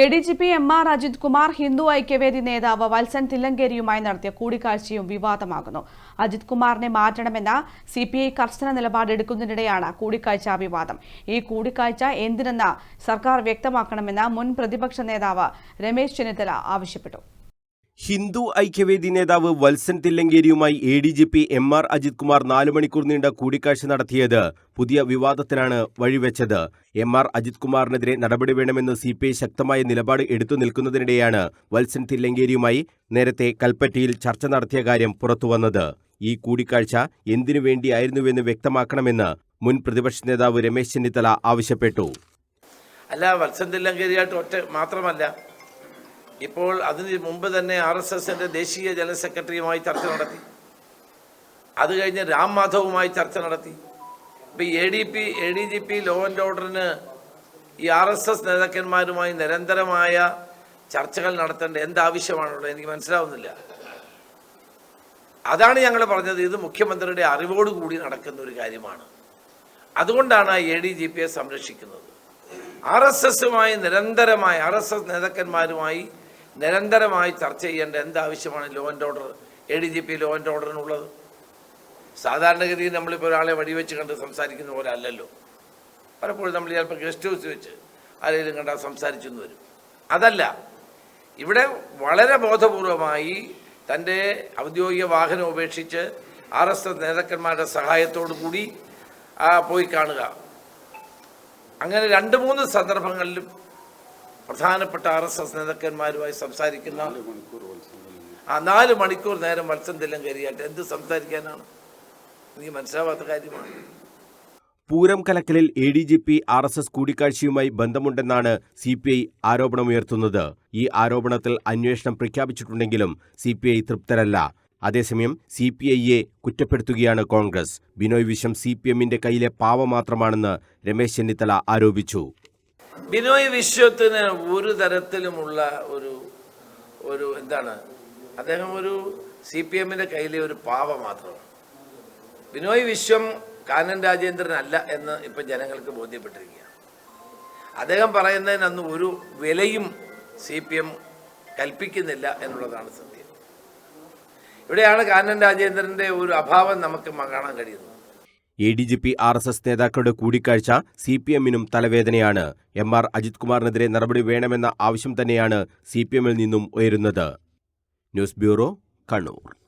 A D G P M R Ajith Kumar Hindu Aikyavedi നേതാവ് വത്സൻ തില്ലങ്കേരിയുമായി നടത്തിയ കൂടിക്കാഴ്ചയും വിവാദമാകുന്നു. അജിത് കുമാറിനെ മാറ്റണമെന്ന സി പി ഐ കർശന നിലപാടെടുക്കുന്നതിനിടെയാണ് കൂടിക്കാഴ്ച വിവാദം. ഈ കൂടിക്കാഴ്ച എന്തിനെന്ന് സർക്കാർ വ്യക്തമാക്കണമെന്ന് മുൻ പ്രതിപക്ഷ നേതാവ് രമേശ് ചെന്നിത്തല ആവശ്യപ്പെട്ടു. ഹിന്ദു ഐക്യവേദി നേതാവ് Valsan തില്ലങ്കേരിയുമായി A D G P M R Ajith Kumar നാലു മണിക്കൂർ നീണ്ട കൂടിക്കാഴ്ച നടത്തിയത് പുതിയ വിവാദത്തിനാണ് വഴിവെച്ചത്. എം ആർ അജിത് കുമാറിനെതിരെ നടപടി വേണമെന്ന് സി പി ഐ ശക്തമായ നിലപാട് എടുത്തു നിൽക്കുന്നതിനിടെയാണ് വത്സൻ തില്ലങ്കേരിയുമായി നേരത്തെ കൽപ്പറ്റയിൽ ചർച്ച നടത്തിയ കാര്യം പുറത്തുവന്നത് ഈ കൂടിക്കാഴ്ച എന്തിനു വേണ്ടിയായിരുന്നുവെന്ന് വ്യക്തമാക്കണമെന്ന് മുൻ പ്രതിപക്ഷ നേതാവ് രമേശ് ചെന്നിത്തല ആവശ്യപ്പെട്ടു. അല്ല വത്സൻ തില്ലങ്കേരിയായിട്ട് ഒറ്റ മാത്രമല്ല ഇപ്പോൾ അതിന് മുമ്പ് തന്നെ ആർ എസ് എസിന്റെ ദേശീയ ജനറൽ സെക്രട്ടറിയുമായി ചർച്ച നടത്തി. അത് കഴിഞ്ഞ് രാം മാധവുമായി ചർച്ച നടത്തി. ഇപ്പം A D P A D G P law and ഓർഡറിന് ഈ ആർ എസ് എസ് നേതാക്കന്മാരുമായി നിരന്തരമായ ചർച്ചകൾ നടത്തേണ്ട എന്താവശ്യമാണുള്ളത് എനിക്ക് മനസ്സിലാവുന്നില്ല. അതാണ് ഞങ്ങൾ പറഞ്ഞത്. ഇത് മുഖ്യമന്ത്രിയുടെ അറിവോടുകൂടി നടക്കുന്ന ഒരു കാര്യമാണ്. അതുകൊണ്ടാണ് എ ഡി ജി പിയെ സംരക്ഷിക്കുന്നത്. ആർ എസ് എസുമായി നിരന്തരമായി ആർ എസ് എസ് നേതാക്കന്മാരുമായി നിരന്തരമായി ചർച്ച ചെയ്യേണ്ട എന്താവശ്യമാണ് law and order A D G P law and ഓർഡറിനുള്ളത് സാധാരണഗതിയിൽ നമ്മളിപ്പോൾ ഒരാളെ വടിവെച്ച് കണ്ട് സംസാരിക്കുന്ന പോലെ അല്ലല്ലോ. പലപ്പോഴും നമ്മൾ ചിലപ്പോൾ ഗസ്റ്റ് ഹൗസ് വെച്ച് ആരെങ്കിലും കണ്ടാൽ സംസാരിച്ചെന്ന് വരും. അതല്ല ഇവിടെ വളരെ ബോധപൂർവമായി തന്റെ ഔദ്യോഗിക വാഹനം ഉപേക്ഷിച്ച് ആർ എസ് എസ് നേതാക്കന്മാരുടെ സഹായത്തോടു കൂടി പോയി കാണുക. അങ്ങനെ രണ്ട് മൂന്ന് സന്ദർഭങ്ങളിലും പ്രധാനപ്പെട്ട ആർ എസ് എസ് നേതാക്കന്മാരുമായി സംസാരിക്കുന്ന ആ നാല് മണിക്കൂർ നേരം മത്സ്യം തെല്ലം കയറിയായിട്ട് എന്ത് സംസാരിക്കാനാണ്? എനിക്ക് മനസ്സിലാവാത്ത കാര്യമാണ്. Pooram കലക്കലിൽ A D G P R S S കൂടിക്കാഴ്ചയുമായി ബന്ധമുണ്ടെന്നാണ് സി പി ഐ ആരോപണമുയർത്തുന്നത്. ഈ ആരോപണത്തിൽ അന്വേഷണം പ്രഖ്യാപിച്ചിട്ടുണ്ടെങ്കിലും സി പി ഐ തൃപ്തരല്ല. അതേസമയം സി പി ഐയെ കുറ്റപ്പെടുത്തുകയാണ് കോൺഗ്രസ്. ബിനോയ് വിശ്വം സി പി എമ്മിന്റെ കയ്യിലെ പാവ മാത്രമാണെന്ന് രമേശ് ചെന്നിത്തല ആരോപിച്ചു. ബിനോയ് വിശ്വത്തിന് ഒരു തരത്തിലുമുള്ള ഒരു ഒരു എന്താണ് അദ്ദേഹം ഒരു സി പി എമ്മിന്റെ കയ്യിലെ ഒരു പാവ മാത്രമാണ് ബിനോയ് വിശ്വം കാനൻ രാജേന്ദ്രൻ അല്ല എന്ന് ഇപ്പം ജനങ്ങൾക്ക് ബോധ്യപ്പെട്ടിരിക്കുകയാണ്. അദ്ദേഹം പറയുന്നതിനന്ന് ഒരു വിലയും സി പി എം കൽപ്പിക്കുന്നില്ല എന്നുള്ളതാണ് സത്യം. ഇവിടെയാണ് കാനൻ രാജേന്ദ്രന്റെ ഒരു അഭാവം നമുക്ക് കാണാൻ കഴിയുന്നത്. A D G P R S S നേതാക്കളുടെ കൂടിക്കാഴ്ച സി പി എമ്മിനും തലവേദനയാണ്. എം ആർ അജിത് കുമാറിനെതിരെ നടപടി വേണമെന്ന ആവശ്യം തന്നെയാണ് സി പി എമ്മിൽ നിന്നും ഉയരുന്നത്. News bureau Kannur.